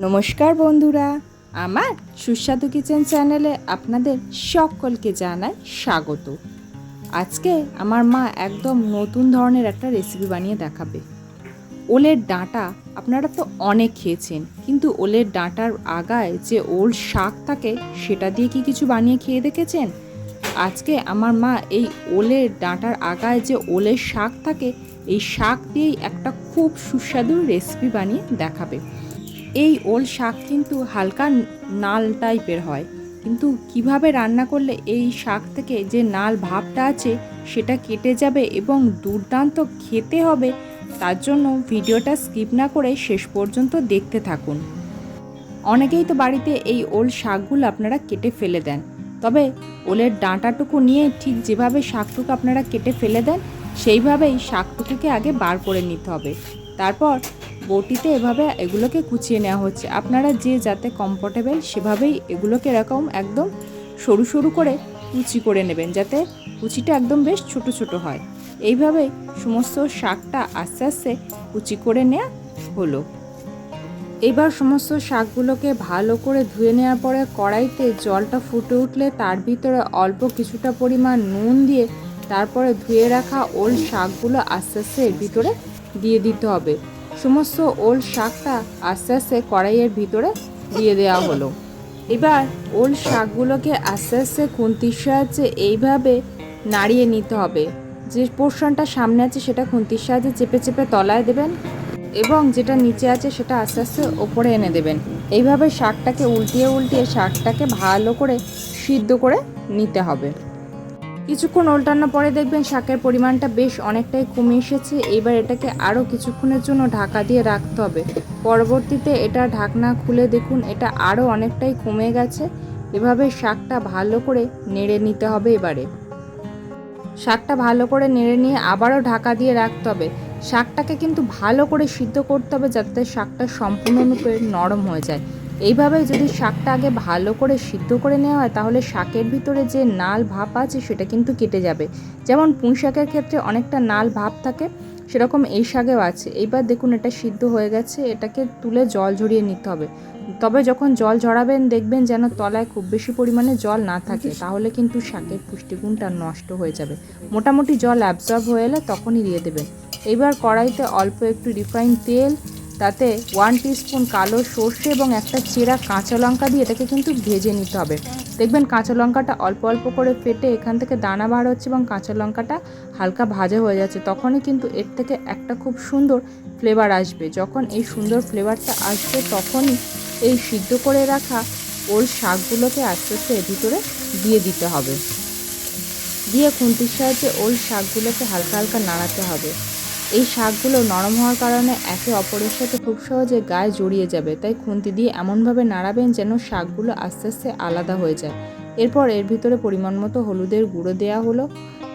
নমস্কার বন্ধুরা। আমার সুস্বাদু কিচেন চ্যানেলে আপনাদের সকলকে জানাই স্বাগত। আজকে আমার মা একদম নতুন ধরনের একটা রেসিপি বানিয়ে দেখাবে। ওলের ডাঁটা আপনারা তো অনেক খেয়েছেন, কিন্তু ওলের ডাঁটার আগায় যে ওল শাক থাকে, সেটা দিয়ে কি কিছু বানিয়ে খেয়ে দেখেছেন? আজকে আমার মা এই ওলের ডাঁটার আগায় যে ওলের শাক থাকে, এই শাক দিয়েই একটা খুব সুস্বাদু রেসিপি বানিয়ে দেখাবে। এই ওল শাক কিন্তু হালকা নাল টাইপের হয়। কিন্তু কীভাবে রান্না করলে এই শাক থেকে যে নাল ভাবটা আছে, সেটা কেটে যাবে এবং দুর্দান্ত খেতে হবে, তার জন্য ভিডিওটা স্কিপ না করে শেষ পর্যন্ত দেখতে থাকুন। অনেকেই তো বাড়িতে এই ওল শাকগুলো আপনারা কেটে ফেলে দেন। তবে ওলের ডাঁটাটুকু নিয়ে ঠিক যেভাবে শাকটুকু আপনারা কেটে ফেলে দেন, সেইভাবেই শাকটুকুকে আগে বার করে নিতে হবে। তারপর বটিতে এভাবে এগুলোকে কুচিয়ে নেওয়া হচ্ছে। আপনারা যে যাতে কমফোর্টেবল সেভাবেই এগুলোকে এরকম একদম সরু সরু করে কুচি করে নেবেন যাতে কুচিটা একদম বেশ ছোট ছোট হয়। এইভাবেই সমস্ত শাকটা আস্তে আস্তে কুচি করে নেওয়া হলো। এবার সমস্ত শাকগুলোকে ভালো করে ধুয়ে নেওয়ার পরে কড়াইতে জলটা ফুটে উঠলে তার ভিতরে অল্প কিছুটা পরিমাণ নুন দিয়ে তারপরে ধুয়ে রাখা ওল শাকগুলো আস্তে আস্তে এর ভিতরে দিয়ে দিতে হবে। সমস্ত ওল শাকটা আস্তে আস্তে কড়াইয়ের ভিতরে দিয়ে দেওয়া হলো। এবার ওল শাকগুলোকে আস্তে আস্তে খুন্তির সাহায্যে এইভাবে নাড়িয়ে নিতে হবে। যে পোর্শনটা সামনে আছে সেটা খুন্তির সাহায্যে চেপে চেপে তলায় দেবেন এবং যেটা নিচে আছে সেটা আস্তে আস্তে ওপরে এনে দেবেন। এইভাবে শাকটাকে উল্টিয়ে উল্টিয়ে শাকটাকে ভালো করে সিদ্ধ করে নিতে হবে। কিছুক্ষণ উল্টানোর পরে দেখবেন শাকের পরিমাণটা বেশ অনেকটাই কমে এসেছে। এবার এটাকে আরও কিছুক্ষণের জন্য ঢাকা দিয়ে রাখতে হবে। পরবর্তীতে এটা ঢাকনা খুলে দেখুন, এটা আরও অনেকটাই কমে গেছে। এভাবে শাকটা ভালো করে নেড়ে নিতে হবে এবারে। শাকটা ভালো করে নেড়ে নিয়ে আবারও ঢাকা দিয়ে রাখতে হবে। শাকটাকে কিন্তু ভালো করে সিদ্ধ করতে হবে যাতে শাকটা সম্পূর্ণরূপে নরম হয়ে যায়। এইভাবে যদি শাকটা আগে ভালো করে সিদ্ধ করে নেওয়া হয়, তাহলে শাকের ভিতরে যে নাল ভাব আছে, সেটা কিন্তু কেটে যাবে। যেমন পুঁই শাকের ক্ষেত্রে অনেকটা নাল ভাব থাকে, সেরকম এই শাকেও আছে। এইবার দেখুন, এটা সিদ্ধ হয়ে গেছে, এটাকে তুলে জল ঝরিয়ে নিতে হবে। তবে যখন জল ঝরাবেন, দেখবেন যেন তলায় খুব বেশি পরিমাণে জল না থাকে, তাহলে কিন্তু শাকের পুষ্টিগুণটা নষ্ট হয়ে যাবে। মোটামুটি জল অ্যাবজর্ব হয়ে এলে তখনই দিয়ে দেবেন। এবার কড়াইতে অল্প একটু রিফাইন তেল তাতে ওয়ান স্পুন কালো সর্ষে এবং একটা চেরা কাঁচা লঙ্কা দিয়ে এটাকে কিন্তু ভেজে নিতে হবে। দেখবেন কাঁচা লঙ্কাটা অল্প অল্প করে ফেটে এখান থেকে দানা বার হচ্ছে এবং কাঁচা লঙ্কাটা হালকা ভাজা হয়ে যাচ্ছে, তখনই কিন্তু এর থেকে একটা খুব সুন্দর ফ্লেভার আসবে। যখন এই সুন্দর ফ্লেভারটা আসবে, তখনই এই সিদ্ধ করে রাখা ওল শাকগুলোকে আস্তে আস্তে এর ভিতরে দিয়ে দিতে হবে। দিয়ে খুন্তির সাহায্যে ওল শাকগুলোকে হালকা হালকা নাড়াতে হবে। এই শাকগুলো নরম হওয়ার কারণে একে অপরের সাথে খুব সহজে গায়ে জড়িয়ে যাবে, তাই খুন্তি দিয়ে এমনভাবে নাড়াবেন যেন শাকগুলো আস্তে আস্তে আলাদা হয়ে যায়। এরপর এর ভিতরে পরিমাণ মতো হলুদের গুঁড়ো দেওয়া হলো,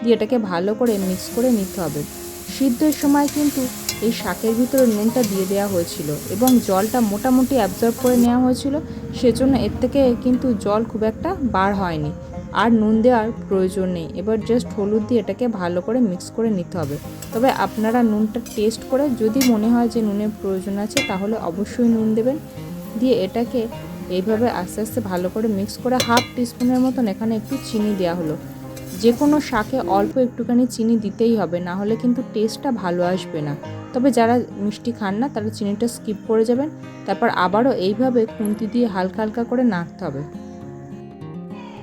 দিয়ে এটাকে ভালো করে মিক্স করে নিতে হবে। সিদ্ধের সময় কিন্তু এই শাকের ভিতরে নুনটা দিয়ে দেওয়া হয়েছিল এবং জলটা মোটামুটি অ্যাবজর্ব করে নেওয়া হয়েছিল, সেজন্য এর থেকে কিন্তু জল খুব একটা বার হয়নি। আর নুন দেওয়ার প্রয়োজন নেই। এবার জাস্ট হলুদ দিয়ে এটাকে ভালো করে মিক্স করে নিতে হবে। তবে আপনারা নুনটা টেস্ট করে যদি মনে হয় যে নুনের প্রয়োজন আছে, তাহলে অবশ্যই নুন দেবেন। দিয়ে এটাকে এইভাবে আস্তে আস্তে ভালো করে মিক্স করে হাফ টিস্পুনের মতন এখানে একটু চিনি দেওয়া হলো। যে কোনো শাকে অল্প একটুখানি চিনি দিতেই হবে, না হলে কিন্তু টেস্টটা ভালো আসবে না। তবে যারা মিষ্টি খান না, তারা চিনিটা স্কিপ করে যাবেন। তারপর আবারও এইভাবে খুন্তি দিয়ে হালকা হালকা করে নাড়তে হবে।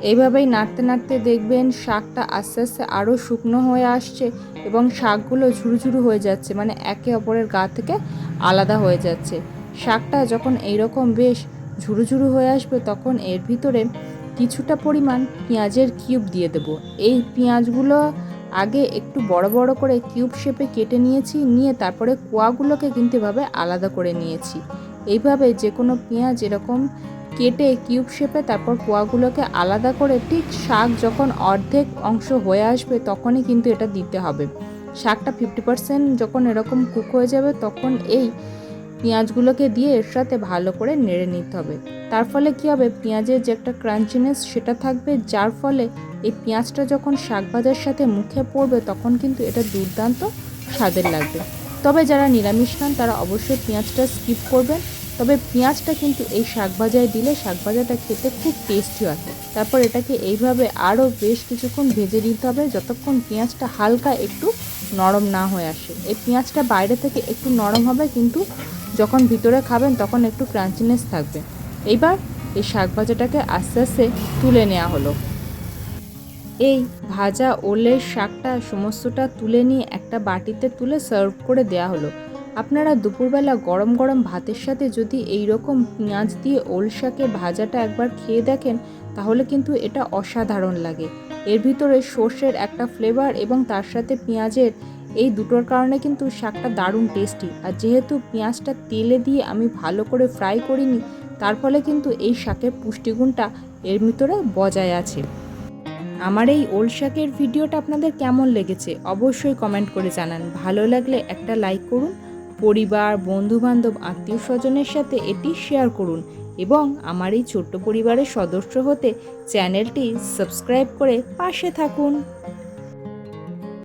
এইভাবেই নাড়তে নাড়তে দেখবেন শাকটা আস্তে আস্তে আরও শুকনো হয়ে আসছে এবং শাকগুলো ঝুরু ঝুরু হয়ে যাচ্ছে মানে একে অপরের গা থেকে আলাদা হয়ে যাচ্ছে। শাকটা যখন এইরকম বেশ ঝুরু ঝুরু হয়ে আসবে, তখন এর ভিতরে কিছুটা পরিমাণ পেঁয়াজের কিউব দিয়ে দেবো। এই পেঁয়াজগুলো আগে একটু বড় বড় করে কিউব শেপে কেটে নিয়েছি, নিয়ে তারপরে কোয়াগুলোকে কিন্তু এভাবে আলাদা করে নিয়েছি। এইভাবে যে কোনো পেঁয়াজ এরকম কেটে কিউব শেপে তারপর কোয়াগুলোকে আলাদা করে ঠিক শাক যখন অর্ধেক অংশ হয়ে আসবে তখনই কিন্তু এটা দিতে হবে। শাকটা ফিফটি পার্সেন্ট যখন এরকম কুক হয়ে যাবে তখন এই পেঁয়াজগুলোকে দিয়ে এর সাথে ভালো করে নেড়ে নিতে হবে। তার ফলে কী হবে? পেঁয়াজের যে একটা ক্রাঞ্চিনেস সেটা থাকবে, যার ফলে এই পেঁয়াজটা যখন শাক ভাজার সাথে মুখে পড়বে তখন কিন্তু এটা দুর্দান্ত স্বাদের লাগবে। তবে যারা নিরামিষ খান তারা অবশ্যই পেঁয়াজটা স্কিপ করবেন। তবে পেঁয়াজটা কিন্তু এই শাক ভাজায় দিলে শাক ভাজাটা খেতে খুব টেস্টি হয়। তারপর এটাকে এইভাবে আরও বেশ কিছুক্ষণ ভেজে নিতে হবে যতক্ষণ পেঁয়াজটা হালকা একটু নরম না হয়ে আসে। এই পেঁয়াজটা বাইরে থেকে একটু নরম হবে কিন্তু যখন ভিতরে খাবেন তখন একটু ক্রাঞ্চিনেস থাকবে। এইবার এই শাক ভাজাটাকে আস্তে আস্তে তুলে নেওয়া হলো। এই ভাজা ওলের শাকটা সমস্তটা তুলে নিয়ে একটা বাটিতে তুলে সার্ভ করে দেয়া হলো। আপনারা দুপুরবেলা গরম গরম ভাতের সাথে যদি এই রকম পেঁয়াজ দিয়ে ওল শাকের ভাজাটা একবার খেয়ে দেখেন, তাহলে কিন্তু এটা অসাধারণ লাগে। এর ভিতরে সর্ষের একটা ফ্লেভার এবং তার সাথে পেঁয়াজের এই দুটোর কারণে কিন্তু শাকটা দারুণ টেস্টি আর যেহেতু পেঁয়াজটা তেলে দিয়ে আমি ভালো করে ফ্রাই করিনি, তার ফলে কিন্তু এই শাকের পুষ্টিগুণটা এর ভিতরে বজায় আছে। আমার এই ওল শাকের ভিডিওটা আপনাদের কেমন লেগেছে অবশ্যই কমেন্ট করে জানান। ভালো লাগলে একটা লাইক করুন পরিবার, বন্ধুবান্ধব আত্মীয় স্বজনের সাথে এটি শেয়ার করুন এবং আমার এই ছোট্ট পরিবারের সদস্য হতে চ্যানেলটি সাবস্ক্রাইব করে পাশে থাকুন।